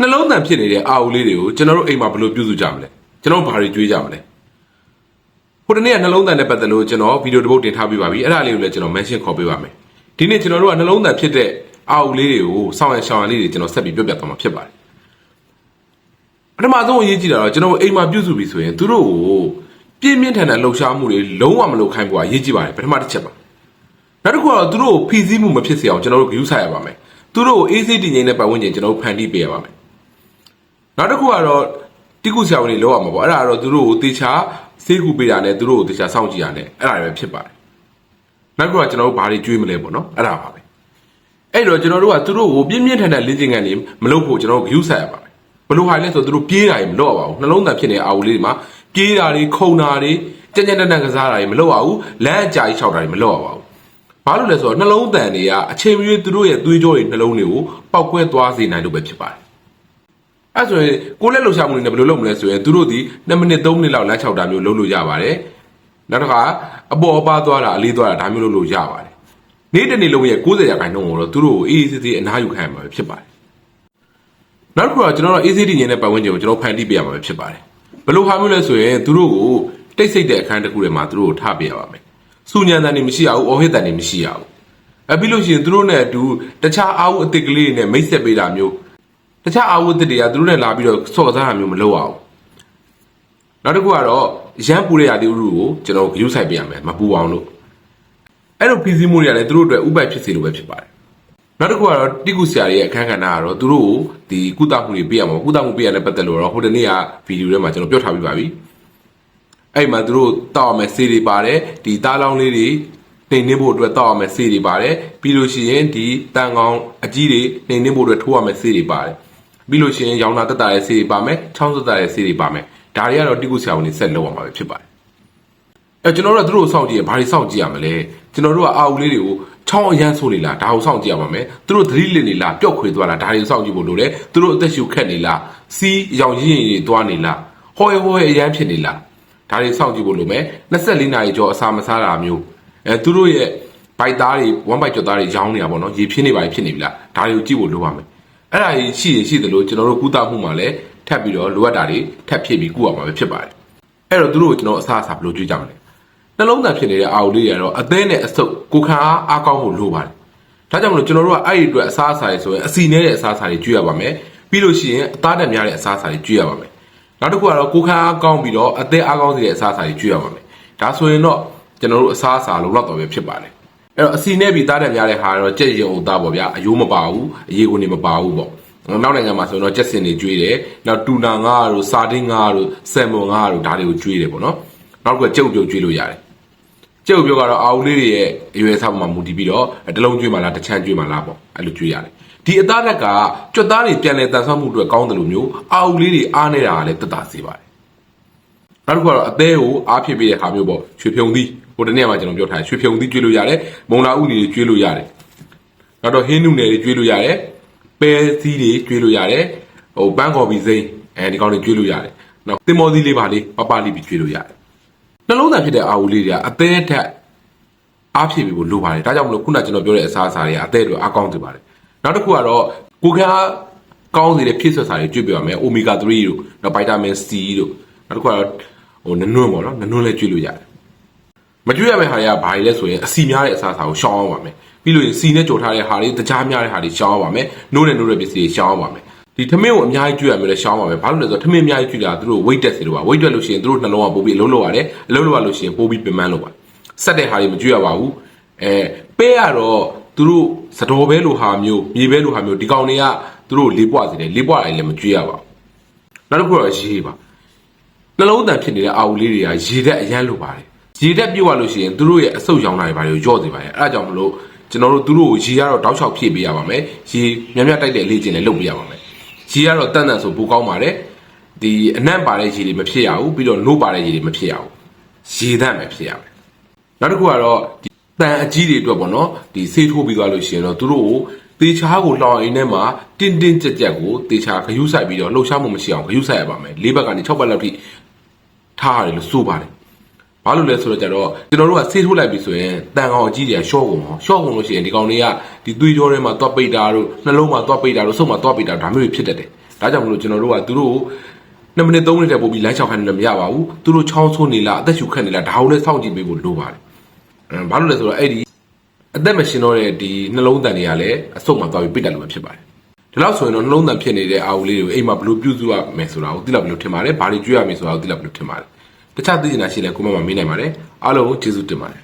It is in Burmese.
နှလုံးတန်ဖြစ်နေတဲ့အာအူလေးတွေကိုကျွန်တော်တို့အိမ်မှာဘယ်လိုပြုစုကြမလဲကျွန်တော်တို့ဘာတွေကြွေးကြမလဲဟိုတနေ့ကနှလုံးတန်နဲ့ပတ်သက်လို့ကျွန်တော်ဗီဒီယိုတစ်ပုဒ်တင်ထားပေးပါပြီအဲ့ဒါလေးကိုလည်းကျွန်တော် mention ခေါ်ပေးပါမယ်ဒီနေ့ကျွန်တော်တို့ကနှလုံးတန်ဖြစ်တဲ့အာအူလေးတွေကိုစောင့်ရရှောင်ရလေးတွေကျွန်တော်ဆက်ပြီးပြောပြသွားမှာဖြစ်ပါတယ်ပထမဆုံးအရေးကြီးတာတော့ကျွန်တော်တို့အိမ်မှာပြုစုပြီဆိုရင်သူတို့ကိုပြင်းပြင်းထန်ထန်လှုပ်ရှားမှုတွေလုံးဝမလုပ်ခိုင်းဖို့အရေးကြီးပါတယ်ပထမတစ်ချက်ပါနောက်တစ်ခုကတော့သူတို့ကိုဖိစီးမှုမဖြစ်စေအောင်ကျွန်တော်တို့ဂရုစိုက်ရပါမယ်သူတို့ကိုအေးဆေးတည်ငြိမ်တဲ့ပတ်ဝန်းကျင်ကျွန်တော်တို့ဖန်တီးပေးရပါမယ် နောက်တစ်ခုကတော့တိကုဆရာဝန်တွေလောက်ရမှာပေါ့အဲ့ဒါကတော့သူတို့ကိုတေချာဆေးကူပေးတာနဲ့သူတို့ကိုတေချာစောင့်ကြည့်ရတဲ့အဲ့ဒါတွေပဲဖြစ်ပါတယ်နောက်တစ်ခုကကျွန်တော်တို့ဘာတွေကြွေးမလဲပေါ့နော်အဲ့ဒါပါပဲအဲ့တော့ကျွန်တော်တို့ကသူတို့ကိုပြင်းပြင်းထန်ထန်လေ့ကျင့်ခန်းနေမလုပ်ဖို့ကျွန်တော်တို့ဂရုစိုက်ရပါမယ်ဘလို့ဟာလဲဆိုတော့သူတို့ပြေးတာတွေမလုပ်ရပါဘူးနှလုံးသားဖြစ်နေတဲ့အာဝူလေးတွေမှာပြေးတာတွေခုန်တာတွေကြက်ကြက်တက်တက်ကစားတာတွေမလုပ်ရဘူးလမ်းအကြာကြီးခြောက်တာတွေမလုပ်ရပါဘူးဘာလို့လဲဆိုတော့နှလုံးတန်တွေကအချိန်မရွေးသူတို့ရဲ့သွေးကြောတွေနှလုံးတွေကိုပောက်ကွဲသွားစေနိုင်လို့ပဲဖြစ်ပါတယ်။ အဲဆိုရင်ကိုယ်လက်လှူရှာမှုတွေနဲ့ဘယ်လိုလုပ်မလဲဆိုရင်သူတို့ဒီ2မိနစ်3မိနစ်လောက်လမ်းလျှောက်တာမျိုးလုပ်လို့ရပါတယ်။နောက်တစ်ခါအပေါ်အပါသွားတာအလေးသွားတာဒါမျိုးလုပ်လို့ရပါတယ်။နေ့တစ်နေ့လုံးရဲ့90ရာခိုင်နှုန်းကိုတော့သူတို့ကိုအေးအေးဆေးဆေးအနားယူခံရမှာပဲဖြစ်ပါတယ်။နောက်တစ်ခုကကျွန်တော်တို့အေးဆေးတည်ငြိမ်တဲ့ပတ်ဝန်းကျင်ကိုကျွန်တော်ဖန်တီးပေးရမှာပဲဖြစ်ပါတယ်။ဘယ်လိုဟာမျိုးလဲဆိုရင်သူတို့ကိုတိတ်ဆိတ်တဲ့အခန်းတစ်ခုထဲမှာသူတို့ကိုထားပေးရပါမယ်။စူညံတန်တွေမရှိရဘူး။အော်ဟစ်တန်တွေမရှိရဘူး။အဲပြီးလို့ရှိရင်သူတို့နဲ့အတူတခြားအာဝတ်အစ်စ်ကလေးတွေနဲ့မိတ်ဆက်ပေးတာမျိုး တခြားအာဝတ်အစ်စ်တွေကသူတို့နဲ့လာပြီးတော့ဆော့ကစားတာမျိုးမလုပ်အောင်။နောက်တစ်ခုကတော့ရမ်းပူတဲ့ရာသီဥတုကိုကျွန်တော်ဂရုစိုက်ပေးရမယ်မပူအောင်လို့အဲ့လိုဖိစီးမှုတွေကလည်းသူတို့အတွက်ဥပိုက်ဖြစ်စေလိုပဲဖြစ်ပါတယ်။နောက်တစ်ခုကတော့တိကုဆရာရဲ့အခန်းကဏ္ဍကတော့သူတို့ကိုဒီကုသမှုတွေပေးရမှာကုသမှုပေးရတဲ့ပတ်သက်လို့တော့ဟိုတနေ့ကဗီဒီယိုထဲမှာကျွန်တော်ပြောထားပြီးပါပြီ။အဲ့မှာသူတို့တောက်ရမယ်ဆေးတွေပါတယ်ဒီသားလောင်းလေးတွေနှိမ်နှင်းဖို့အတွက်တောက်ရမယ်ဆေးတွေပါတယ်ပြီးလို့ရှိရင်ဒီတန်ကောင်အကြီးတွေနှိမ်နှင်းဖို့အတွက်ထိုးရမယ်ဆေးတွေပါတယ် ပြီးလို့ရှိရင်ရောင်နာတက်တာရဲ့ဆေးတွေပါမယ်ချောင်းတက်တာရဲ့ဆေးတွေပါမယ်ဒါတွေကတော့တိကုဆရာဝန်တွေဆက်လုပ်ရမှာပဲဖြစ်ပါတယ်အဲကျွန်တော်တို့ကသူတို့ကိုစောင့်ကြည့်ရဘာတွေစောင့်ကြည့်ရမလဲကျွန်တော်တို့ကအာအူလေးတွေကိုချောင်းအရန်ဆိုးနေလားဒါကိုစောင့်ကြည့်ရမှာမယ်သူတို့သတိလစ်နေလားပျောက်ခွေသွားလားဒါတွေကိုစောင့်ကြည့်ဖို့လိုတယ်သူတို့အသက်ရှူခက်နေလားစီးရောင်ရင်းရည်တွေသွားနေလားဟောရဟောရအရန်ဖြစ်နေလားဒါတွေစောင့်ကြည့်ဖို့လိုမယ်24နာရီကျော်အစာမစားတာမျိုးအဲသူတို့ရဲ့ဘိုက်သားတွေဝမ်ဘိုက်ကြော်သားတွေရောင်းနေတာပေါ့နော်ရေဖြစ်နေပါဖြစ်နေပြီလားဒါတွေကိုကြည့်ဖို့လိုပါမယ် အဲ့ဒါကြီးရှိရင်ရှိသလိုကျွန်တော်တို့ကုသမှုမှာလည်းထပ်ပြီးတော့လိုအပ်တာတွေထပ်ဖြည့်ပြီးကုရမှာပဲဖြစ်ပါတယ်အဲ့တော့သူတို့ကိုကျွန်တော်အစားအစာဘယ်လိုကြွေးကြမလဲနှလုံးသားဖြစ်နေတဲ့အာအုလေးတွေကတော့အသေးနဲ့အဆုပ်ကိုခံအားအားကောင်းဖို့လိုပါတယ်ဒါကြောင့်မလို့ကျွန်တော်တို့ကအဲ့ဒီအတွက်အစားအစာတွေဆိုရင်အစီနဲ့တဲ့အစားအစာတွေကြွေးရပါမယ်ပြီးလို့ရှိရင်အသားတက်များတဲ့အစားအစာတွေကြွေးရပါမယ်နောက်တစ်ခုကတော့ကိုခံအားကောင်းပြီးတော့အသက်အားကောင်းစေတဲ့အစားအစာတွေကြွေးရပါမယ်ဒါဆိုရင်တော့ကျွန်တော်တို့အစားအစာလုံလောက်တော့ပဲဖြစ်ပါတယ် အဲ့တော့အစီနဲ့ပြီးသားတက်များတဲ့ဟာတော့ကြက်ရင်ဥသားပေါ့ဗျာအယိုးမပါဘူးအရေးကိုနေမပါဘူးပေါ့နောက်နိုင်ငံမှာဆိုတော့ကြက်စင်တွေကျွေးတယ်နောက်တူနာငါတို့စာတင်းငါတို့ဆယ်မွန်ငါတို့ဒါတွေကိုကျွေးတယ်ပေါ့နော်နောက်ကကြုတ်ပြုတ်ကျွေးလို့ရတယ်ကြုတ်ပြုတ်ကတော့အာဦးလေးတွေရဲ့အရွယ်စားပေါ်မှာမူတည်ပြီးတော့တလုံးကျွေးမှလားတစ်ချမ်းကျွေးမှလားပေါ့အဲ့လိုကျွေးရတယ်ဒီအသားလက်ကကြွက်သားတွေပြန်လဲတန်ဆွမ်းမှုအတွက်ကောင်းတယ်လို့မျိုးအာဦးလေးတွေအားနေတာကလည်းတက်တာစေပါတယ်နောက်တစ်ခုကတော့အသေးကိုအားဖြစ်ပေးတဲ့ဟာမျိုးပေါ့ရွှေဖြုံသီး ဟိုတနေ့မှကျွန်တော်ပြောထားရွှေဖြုံသီးကျွေးလို့ရတယ်မုံလာဥတွေကျွေးလို့ရတယ်နောက်တော့ဟင်းနုနယ်တွေကျွေးလို့ရတယ်ပဲသီးတွေကျွေးလို့ရတယ်ဟိုပန်းကော်ပီစိမ်းအဲဒီကောင်တွေကျွေးလို့ရတယ်နောက်တင်မောသီးလေးပါလေးပပလေးပြီးကျွေးလို့ရတယ်နှလုံးသားဖြစ်တဲ့အာဝူလေးတွေကအသေးထက်အားဖြည့်ပြီးဖို့လိုပါတယ်ဒါကြောင့်မလို့ခုနကျွန်တော်ပြောတဲ့အစားအစာတွေကအသေးတွေအားကောင်းစေပါတယ်နောက်တစ်ခုကတော့ကိုခါကောင်းစေတဲ့ဖြစ်ဆွတ်စာတွေကျွေးပြပါမယ်အိုမီဂါ3တို့နောက်ဗိုက်တာမင် C တို့နောက်တစ်ခုကတော့ဟိုနနွန့်ပေါ့နော်နနွန့်လည်းကျွေးလို့ရတယ် မကျွေးရမယ့်ဟာတွေကဘာတွေလဲဆိုရင်အစီများတဲ့အစားအစာကိုရှောင်းအောင်ပါမယ်ပြီးလို့ရင်စီနဲ့ကြော်ထားတဲ့ဟာတွေတကြားများတဲ့ဟာတွေရှောင်းအောင်ပါမယ်နိုးနဲ့နိုးတဲ့ပစ္စည်းတွေရှောင်းအောင်ပါမယ်ဒီထမင်းကိုအများကြီးကျွေးရမယ်လဲရှောင်းပါမယ်ဘာလို့လဲဆိုတော့ထမင်းအများကြီးကျွေးတာသူတို့ weight တက်စေလို့ပါ weight တက်လို့ရှိရင်သူတို့နှလုံးကပိုပြီးအလုံးလောက်ရတယ်အလုံးလောက်ရလို့ရှိရင်ပိုပြီးပင်ပန်းလို့ပါဆက်တဲ့ဟာတွေမကျွေးရပါဘူးအဲပဲရတော့သူတို့စတော်ပဲလိုဟာမျိုးမြေပဲလိုဟာမျိုးဒီကောင်တွေကသူတို့လေးပွားစေတယ်လေးပွားတယ်လည်းမကျွေးရပါဘူးနောက်တစ်ခုတော့ရေးပါနှလုံးတန်ဖြစ်နေတဲ့အာဝူလေးတွေကရေဓာတ်အရန်လိုပါတယ် ရေဓာတ်ပြုတ်ရလို့ရှိရင်သူတို့ရဲ့အဆုတ်ရောင်တာတွေဘာတွေကိုကြော့စေပါတယ်အဲဒါကြောင့်မလို့ကျွန်တော်တို့သူတို့ကိုရေကတော့တောက်လျှောက်ဖြည့်ပေးရပါမယ်ရေမြမြတိုက်တဲ့လေ့ကျင့်လည်းလုပ်ပေးရပါမယ်ရေကတော့တန်တန်ဆိုပိုကောင်းပါတယ်ဒီအနံ့ပါတဲ့ရေတွေမဖြစ်ရဘူးပြီးတော့နို့ပါတဲ့ရေတွေမဖြစ်ရဘူးရေဓာတ်ပဲဖြစ်ရမယ်နောက်တစ်ခုကတော့ဒီတန်အကြီးတွေအတွက်ပေါ့နော်ဒီဆေးထိုးပြီးသွားလို့ရှိရင်တော့သူတို့ကိုတေချာကိုလောင်အိမ်ထဲမှာတင်းတင်းကြက်ကြက်ကိုတေချာခရူးဆိုင်ပြီးတော့လှုပ်ရှားမှုမရှိအောင်ခရူးဆိုင်ရပါမယ်လေးဘက်ကနေ6ဘက်လောက်ထိထားရတယ်လို့ဆိုပါတယ် ဘာလို့လဲဆိုတော့ကြတော့ကျွန်တော်တို့ကဆေးထိုးလိုက်ပြီဆိုရင်တန်ကောင်အကြီးတွေကရှော့ကုန်အောင်ရှော့ကုန်လို့ရှိရင်ဒီကောင်တွေကဒီသွေးကြောထဲမှာသွားပိတ်တာတို့နှလုံးမှာသွားပိတ်တာတို့ဆုပ်မှာသွားပိတ်တာဒါမျိုးတွေဖြစ်တတ်တယ်ဒါကြောင့်မလို့ကျွန်တော်တို့ကသူတို့2မိနစ်3မိနစ်တည်းပို့ပြီးလမ်းလျှောက်ခိုင်းလို့လည်းမရပါဘူးသူတို့ချောင်းဆိုးနေလားအသက်ရှူခတ်နေလားဒါကိုလည်းစောင့်ကြည့်ပေးဖို့လိုပါတယ်အဲဘာလို့လဲဆိုတော့အဲ့ဒီအသက်မရှင်တော့တဲ့ဒီနှလုံးတန်တွေကလည်းအဆုတ်မှာသွားပြီးပိတ်တက်လို့ပဲဖြစ်ပါတယ်ဒီလောက်ဆိုရင်တော့နှလုံးတန်ဖြစ်နေတဲ့အာဟုလေးတွေကိုအိမ်မှာဘယ်လိုပြုစုရမယ်ဆိုတာကိုသိလောက်ဘယ်လိုထင်ပါတယ်ဘာတွေကြွေးရမယ်ဆိုတာကိုသိလောက်ဘယ်လိုထင်ပါတယ် တခြားသိချင်တာရှိလဲကိုမမမေးနိုင်ပါတယ်အားလုံးကိုကျေးဇူးတင်ပါတယ်